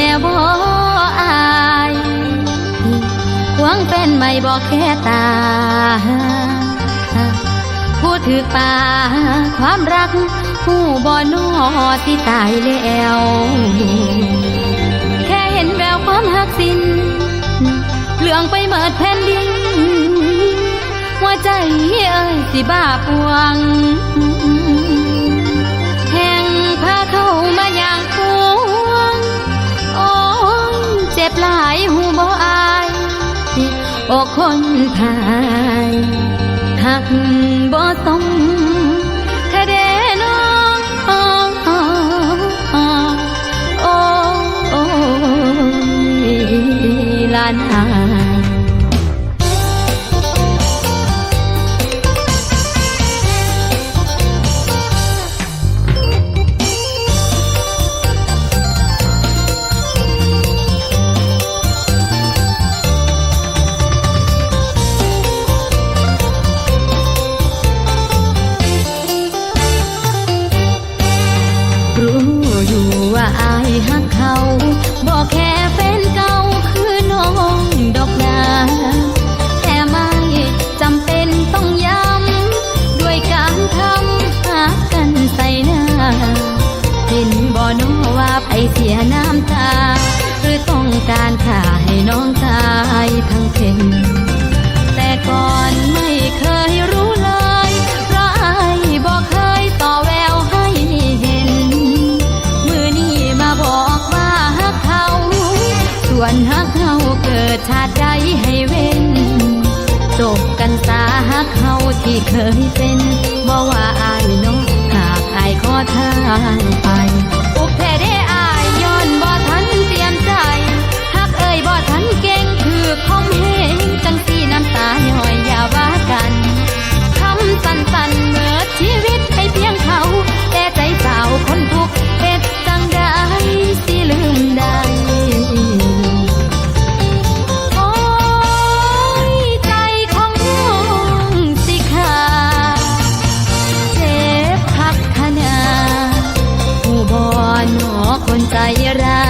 แน่บ่อายหวงเป็นไม่บอกแค่ตา พูดถือป่าความรัก ผู้บ่นอที่ตายแล้ว แค่เห็นแววความหักสินเหลืองไปเมิดแผ่นดินหัวใจเอ้ยสิบ้าปวง โอกคนพายหักบ่ต้องทะเดน้องโอ้โอ้ลานหา อว่าไปเสียน้ำตา หรือต้องการข่าให้น้องตายทั้งเพ็นแต่ก่อนไม่เคยรู้เลยเพราะอายบอกเคยต่อแววให้เห็น มือนี้มาบอกว่าฮักเขา ส่วนฮักเขาเกิดชาติใดให้เว้นจบกันสาฮักเขาที่เคยเป็นบอกว่าอายน้องหากอายขอทางไป คนใจร้าย